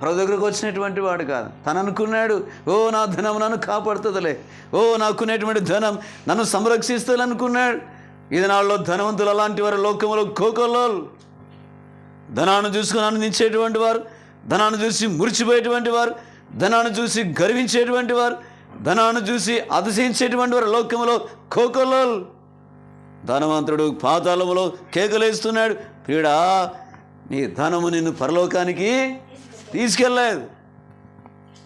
ప్రభు దగ్గరకు వచ్చినటువంటి వాడు కాదు. తను అనుకున్నాడు ఓ నా ధనం నన్ను కాపాడుతుందిలే. ఓ నాకునేటువంటి ధనం నన్ను సంరక్షిస్తుంది అనుకున్నాడు. ఈ దినాల్లో ధనవంతులు అలాంటి వారు లోకంలో కోకొల్లో ధనాన్ని చూసుకుని ఆనందించేటువంటి వారు ధనాన్ని చూసి మురిచిపోయేటువంటి వారు ధనాన్ని చూసి గర్వించేటువంటి వారు ధనాన్ని చూసి అతిశయించేటువంటి వారు లోకంలో కోకొల్లో ధనవంతుడు పాతాళములో కేకలేస్తున్నాడు పీడా నీ ధనము నిన్ను పరలోకానికి తీసుకెళ్ళలేదు.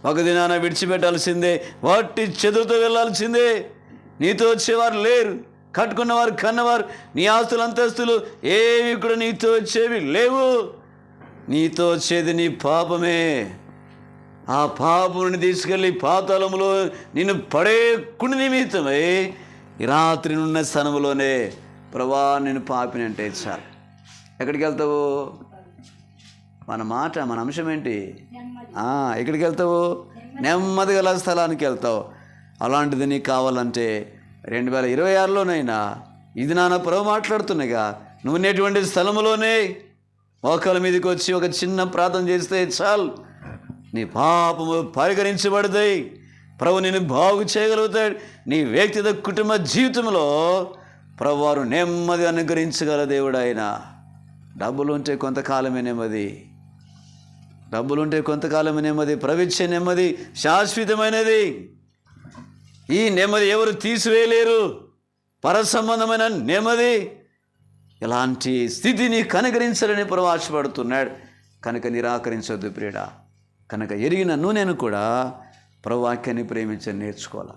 ఒక దినాన విడిచిపెట్టాల్సిందే. వాటి చెదురుతో వెళ్ళాల్సిందే. నీతో వచ్చేవారు లేరు. కట్టుకున్నవారు కన్నవారు నీ ఆస్తులు అంతస్తులు ఏవి కూడా నీతో వచ్చేవి లేవు. నీతో వచ్చేది నీ పాపమే. ఆ పాపముని తీసుకెళ్ళి పాతాళములో నిన్ను పడేకుని నిమిత్తమై ఈ రాత్రి నున్న స్థనములోనే ప్రభా నేను పాపినంటే చాలు. ఎక్కడికి వెళ్తావు? మన మాట మన అంశం ఏంటి? ఎక్కడికి వెళ్తావు? నెమ్మది. గల స్థలానికి వెళ్తావు. అలాంటిది నీకు కావాలంటే రెండు వేల ఇరవై ఆరులోనైనా ఇది నాన్న ప్రభు మాట్లాడుతున్నాగా నువ్వు ఉన్నటువంటి స్థలములోనే మోకాల మీదకి వచ్చి ఒక చిన్న ప్రార్థన చేస్తే చాలు. నీ పాపము పరిగణించబడతాయి. ప్రభు నిన్ను బాగు చేయగలుగుతాడు. నీ వ్యక్తిగత కుటుంబ జీవితంలో ప్రభు వారు నెమ్మది అనుగ్రహించగల దేవుడు ఆయన డబ్బులు ఉంటే కొంతకాలమే నెమ్మది. డబ్బులుంటే కొంతకాలం నెమ్మది ప్రవిచ్చే నెమ్మది శాశ్వతమైనది. ఈ నెమ్మది ఎవరు తీసివేయలేరు? పరసంబంధమైన నెమ్మది. ఇలాంటి స్థితిని కనుగరించాలని ప్రవాసపడుతున్నాడు కనుక నిరాకరించొద్దు ప్రియుడ. కనుక ఎరిగిన నూనెను కూడా ప్రవాక్యాన్ని ప్రేమించని నేర్చుకోవాలి.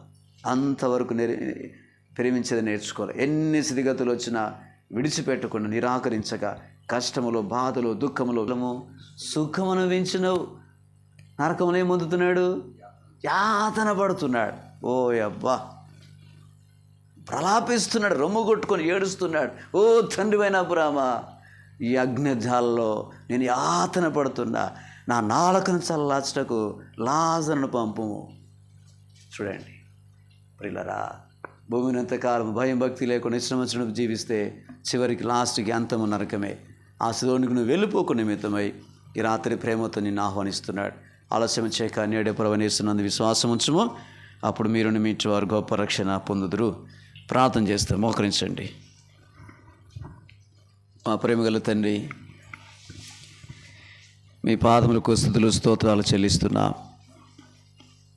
అంతవరకు నేర్ ప్రేమించేది నేర్చుకోవాలి. ఎన్ని స్థితిగతులు వచ్చినా విడిచిపెట్టకుండా నిరాకరించగా కష్టములు బాధలు దుఃఖములు సుఖం అనుభవించినవు నరకములు పొందుతున్నాడు యాతన పడుతున్నాడు. ఓ అబ్బా! ప్రలాపిస్తున్నాడు రొమ్ము కొట్టుకొని ఏడుస్తున్నాడు. ఓ తండ్రివైన పురామ! ఈ అగ్నిజాల్లో నేను యాతన పడుతున్నా. నా నాలుకను చల్లార్చటకు లాజను పంపము. చూడండి. ప్రిల్లరా భూమిని ఎంతకాలం భయం భక్తి లేకుండా ఇష్టం జీవిస్తే చివరికి లాస్ట్కి అంతము నరకమే. ఆ శిలోనికి నువ్వు వెళ్ళిపోకు నిమిత్తమై ఈ రాత్రి ప్రేమతో నిన్ను ఆహ్వానిస్తున్నాడు. ఆలస్యం చేయక నేడే ప్రవణిస్తున్నందు విశ్వాసం ఉంచము. అప్పుడు మీరు మీటి వారు గొప్ప రక్షణ పొందుదురు. ప్రార్థన చేస్తే మోకరించండి. మా ప్రేమగల తండ్రి మీ పాదములకు స్థుతులు స్తోత్రాలు చెల్లిస్తున్నా.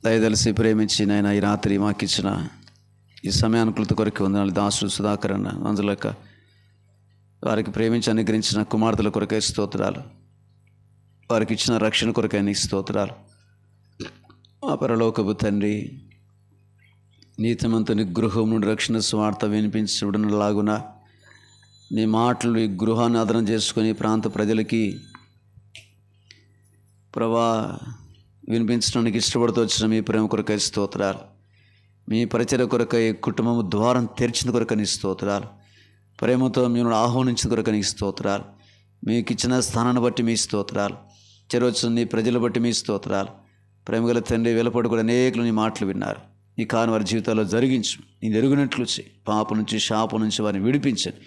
దయదలిసి ప్రేమించి నాయన ఈ రాత్రి మాకిచ్చిన ఈ సమయానుకూలత కొరకు వందనాలు. దాసుడు సుధాకర్ అన్న వారికి ప్రేమించి అనుగ్రహించిన కుమార్తెల కొరకై స్తోత్రాలు. వారికి ఇచ్చిన రక్షణ కొరకై నీ స్తోత్రాలు. మా పరలోకపు తండ్రి నీతిమంతుని గృహం నుండి రక్షణ స్వార్థ వినిపించబడినలాగున నీ మాటలు ఈ గృహాన్ని ఆదరణ చేసుకొని ప్రాంత ప్రజలకి ప్రభా వినిపించడానికి ఇష్టపడుతూ వచ్చిన మీ ప్రేమ కొరకై స్తోత్రాలు. మీ పరిచయ కొరకై కుటుంబం ద్వారం తెరిచిన కొరకని స్తోత్రాలు. ప్రేమతో మీరు ఆహ్వానించిన కొరకు నీ స్తోత్రాలు. మీకు ఇచ్చిన స్థానాన్ని బట్టి మీ స్తోత్రాలు. చెరవచ్చు నీ ప్రజలు బట్టి మీ స్తోత్రాలు. ప్రేమగల తండ్రి వెలపడి కూడా అనేకులు నీ మాటలు విన్నారు. నీ కాని వారి జీవితాల్లో జరిగించు. నీ ఎరుగునట్లు చేయి. పాప నుంచి శాప నుంచి వారిని విడిపించండి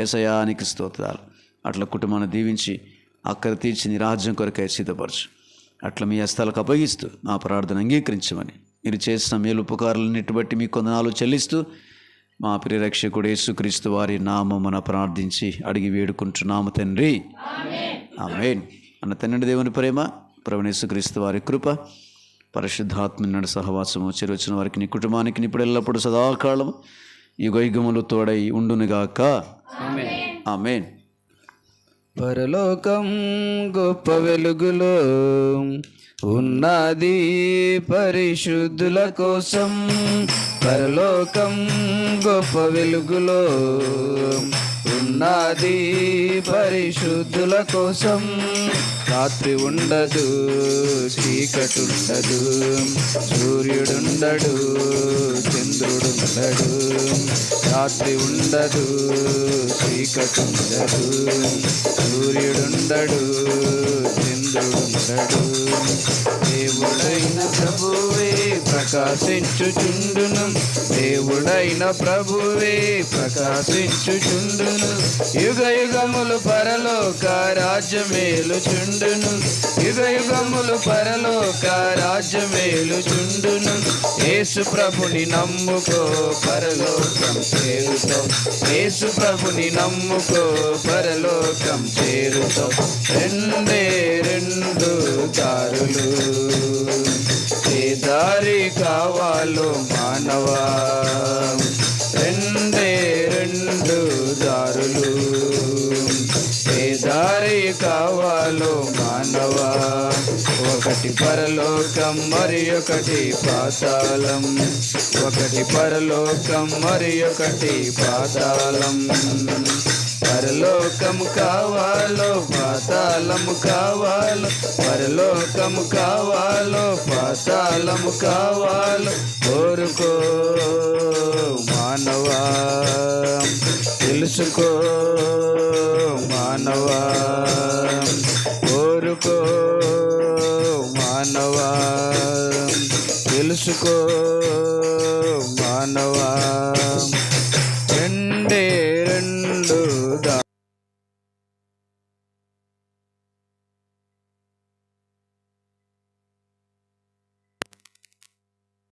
ఎసయానికి స్తోత్రాలు. అట్లా కుటుంబాన్ని దీవించి అక్కడ తీర్చి నీ రాజ్యం కొరకై సిద్ధపరచు. అట్లా మీ హస్తాలకు అప్పగిస్తూ మా ప్రార్థన అంగీకరించమని. మీరు చేసిన మేలు ఉపకారాలన్నిటి బట్టి మీ కొందనాలు చెల్లిస్తూ మా ప్రియరక్షకుడు యేసుక్రీస్తు వారి నామమున ప్రార్థించి అడిగి వేడుకుంటున్నాము తండ్రి. ఆమెన్. అన్న తండ్రి దేవుని ప్రేమ ప్రవణేశ్వక్రీస్తు వారి కృప పరిశుద్ధాత్మ సహవాసము చెరొచ్చిన వారికి నీ కుటుంబానికి ఇప్పుడు ఎల్లప్పుడూ సదాకాలము యుగయుగములు తోడై ఉండునుగాక. ఆమెన్. పరలోకం గొప్ప వెలుగులో ఉన్నది పరిశుద్ధుల కోసం పరలోకం గొప్ప వెలుగులో. ఉన్నది పరిశుద్ధుల కోసం రాత్రి ఉండదు చీకటుండదు సూర్యుడుండడు చంద్రుడుండడు. రాత్రి ఉండదు చీకటుండదు సూర్యుడుండడు చంద్రుడు దేవుడైన ప్రభువే ప్రకాశించుచుండును. దేవుడైన ప్రభువే ప్రకాశించుచుండును. యుగ యుగములు పరలోక రాజ్యమేలు చుండును యుగ యుగములు పరలోక రాజ్యమేలు చుండును యేసు ప్రభుని నమ్ముకో పరలోకం చేరుతాం. యేసు ప్రభుని నమ్ముకో పరలోకం చేరుతాం. రెండే రెండు దారులు. దారి కావాలో మానవా? రెండే రెండు దారులు. ఏ దారి కావాలో మానవా? ఒకటి పరలోకం మరి ఒకటి పాతాళం. ఒకటి పరలోకం మరి ఒకటి పాతాళం. పరలోకము కావాలో పాతాళము కావాలో పరలోకము కావాలో పాతాళము కావాలో. కోరుకో మానవా తెలుసుకో మానవా.